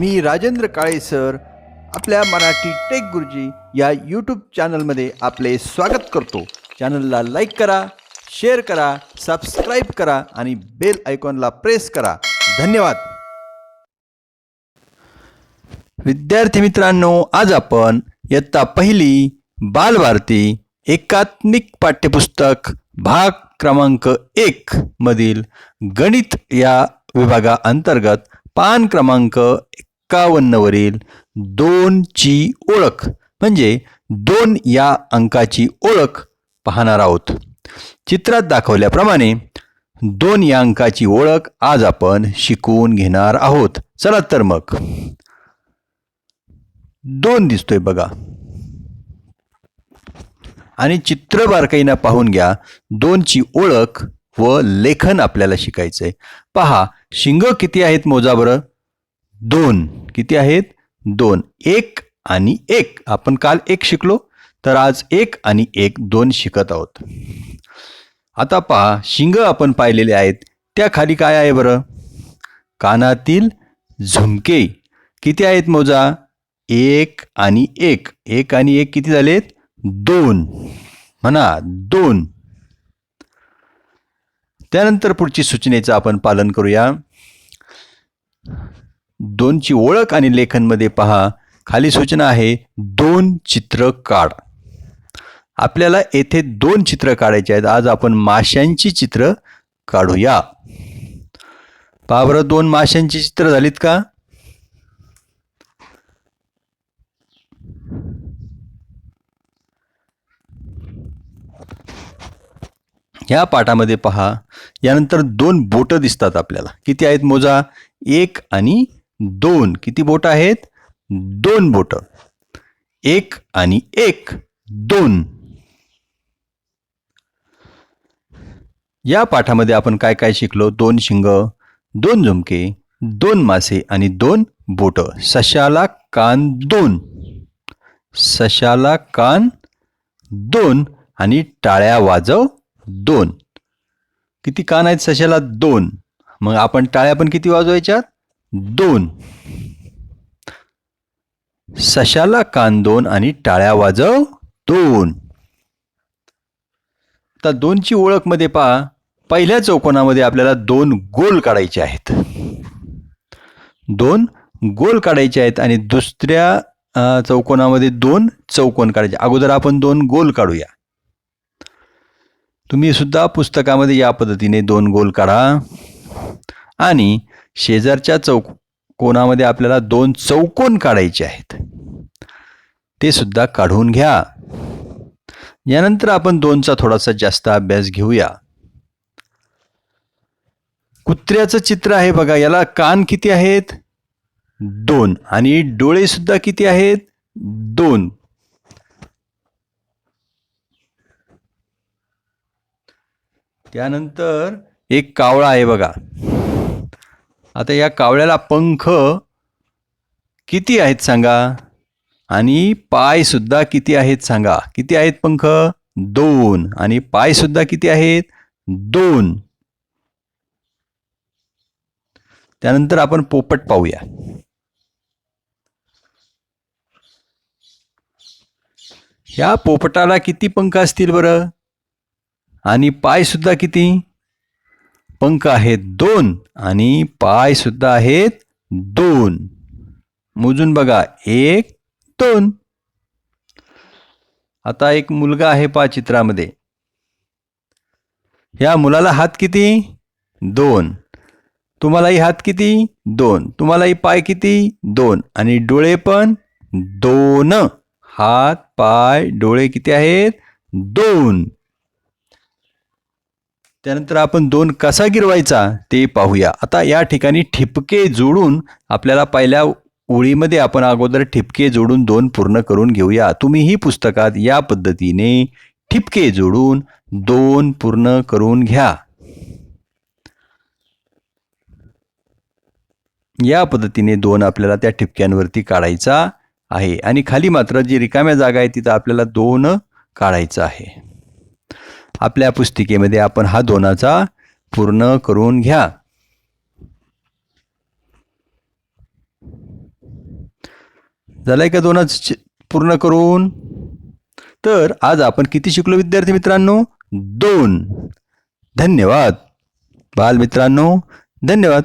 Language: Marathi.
मी राजेंद्र काळे सर. आपल्या मराठी टेक गुरुजी या यूट्यूब चॅनलमध्ये आपले स्वागत करतो. चॅनलला लाईक करा शेअर करा सबस्क्राईब करा आणि बेल आयकॉनला प्रेस करा. धन्यवाद. विद्यार्थी मित्रांनो आज आपण इयत्ता पहिली बालभारती एकात्मिक पाठ्यपुस्तक भाग क्रमांक एक मधील गणित या विभागाअंतर्गत पान क्रमांक एक्कावन्नवरील दोनची ओळख म्हणजे दोन या अंकाची ओळख पाहणार आहोत. चित्रात दाखवल्याप्रमाणे दोन या अंकाची ओळख आज आपण शिकवून घेणार आहोत. चला तर मग. दोन दिसतोय बघा. आणि चित्र बारकाईनं पाहून घ्या दोनची ओळख व लेखन आपल्याला शिकायचंय. पहा शिंग किती आहेत मोजा बरं? दोन. किती आहेत? दोन. एक आणि एक. आपण काल एक शिकलो तर आज एक आणि एक दोन शिकत आहोत. आता पहा शिंग आपण पाहिलेले आहेत. त्या खाली काय आहे बरं? कानातील झुमके. किती आहेत मोजा? एक आणि एक. एक आणि एक किती झालेत? दोन. म्हणा दोन. त्यानंतर पुढची सूचनेचं आपण पालन करूया. दोनची ओळख आणि लेखनमध्ये पहा. खाली सूचना आहे दोन चित्र काढ. आपल्याला येथे दोन चित्र काढायचे आहेत. आज आपण माशांची चित्र काढूया. पहा बरं दोन माशांची चित्र झालीत का? ह्या पाठामध्ये पहा. यानंतर दोन बोटं दिसतात आपल्याला. किती आहेत मोजा? एक आणि दोन. किती बोट आहेत? दोन बोटं. एक आणि एक. दोन. या पाठामध्ये आपण काय काय शिकलो? दोन शिंग दोन झुमके दोन मासे आणि दोन बोट. सशाला कान दोन. सशाला कान दोन आणि टाळ्या वाजव दोन. किती कान आहेत सशाला? दोन. मग आपण टाळ्या पण किती वाजवायच्यात? दोन. सशाला कान दोन आणि टाळ्या वाजव दोन. तर दोनची ओळखमध्ये पहा पहिल्या चौकोनामध्ये आपल्याला दोन गोल काढायचे आहेत. दोन गोल काढायचे आहेत आणि दुसऱ्या चौकोनामध्ये दोन चौकोन काढायचे. अगोदर आपण दोन गोल काढूया. तुम्ही सुद्धा पुस्तकामध्ये या पद्धतीने दोन गोल काढा. आणि शेजारच्या चौक कोणामध्ये आपल्याला दोन चौकोन काढायचे आहेत? ते सुद्धा काढून घ्या. यानंतर आपण दोनचा थोडासा जास्त अभ्यास घेऊया. कुत्र्याचं चित्र आहे बघा याला कान किती आहेत? दोन. आणि डोळे सुद्धा किती आहेत? दोन. त्यानंतर एक कावळा आहे बघा. आता या कावळ्याला पंख किती आहेत सांगा? आणि पाय सुद्धा किती आहेत सांगा? किती आहेत पंख? दोन. आणि पाय सुद्धा किती आहेत? दोन. त्यानंतर आपण पोपट पाहूया. ह्या पोपटाला किती पंख असतील बरं? आणि पाय सुद्धा किती? पंख आहेत दोन आणि पाय सुद्धा आहेत दोन. मोजून बघा एक दोन. आता एक मुलगा आहे पा चित्रामध्ये. ह्या मुलाला हात किती? दोन. तुम्हालाही हात किती? दोन. तुम्हालाही पाय किती? दोन. आणि डोळे पण दोन. हात पाय डोळे किती आहेत? दोन. त्यानंतर आपण दोन कसा गिरवायचा ते पाहूया. आता या ठिकाणी ठिपके जोडून आपल्याला पहिल्या ओळीमध्ये आपण अगोदर ठिपके जोडून दोन पूर्ण करून घेऊया. तुम्ही ही पुस्तकात या पद्धतीने ठिपके जोडून दोन पूर्ण करून घ्या. या पद्धतीने दोन आपल्याला त्या ठिपक्यांवरती काढायचा आहे. आणि खाली मात्र जी रिकाम्या जागा आहे तिथं आपल्याला दोन काढायचं आहे. आपल्या पुस्तिकेमध्ये आपण हा दोनाचा पूर्ण करून घ्या. झालाय का दोनच चि- पूर्ण करून? तर आज आपण किती शिकलो विद्यार्थी मित्रांनो? दोन. धन्यवाद. बालमित्रांनो धन्यवाद.